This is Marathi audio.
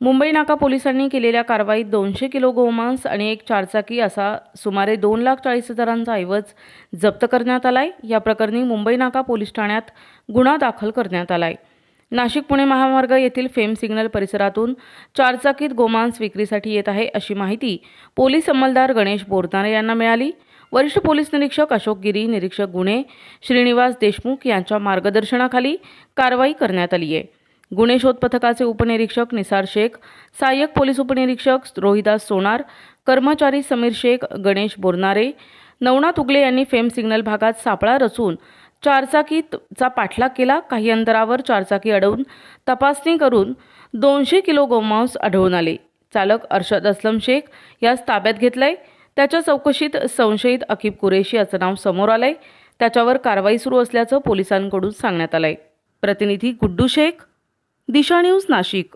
मुंबई नाका पोलिसांनी केलेल्या कारवाईत दोनशे किलो गोमांस आणि एक चारचाकी असा सुमारे दोन लाख चाळीस हजारांचा ऐवज जप्त करण्यात आलाय. या प्रकरणी मुंबई नाका पोलीस ठाण्यात गुन्हा दाखल करण्यात आलाय. नाशिक पुणे महामार्ग येथील फेम सिग्नल परिसरातून चारचाकीत गोमांस विक्रीसाठी येत आहे अशी माहिती पोलीस अंमलदार गणेश बोरतारे यांना मिळाली. वरिष्ठ पोलीस निरीक्षक अशोक गिरी निरीक्षक गुन्हे श्रीनिवास देशमुख यांच्या मार्गदर्शनाखाली कारवाई करण्यात आली आहे गुन्हे शोध पथकाचे उपनिरीक्षक निसार शेख सहाय्यक पोलीस उपनिरीक्षक रोहिदास सोनार कर्मचारी समीर शेख गणेश बोरनारे नवनाथ उगले यांनी फेम सिग्नल भागात सापळा रचून चारचाकीचा पाठलाग केला. काही अंतरावर चारचाकी अडवून तपासणी करून दोनशे किलो गोमांस आढळून आले. चालक अर्शद असलम शेख यास ताब्यात घेतलाय. त्याच्या चौकशीत संशयित अकीब कुरेशी याचं नाव समोर आलंय. त्याच्यावर कारवाई सुरू असल्याचं पोलिसांकडून सांगण्यात आलंय. प्रतिनिधी गुड्डू शेख दिशा न्यूज नाशिक.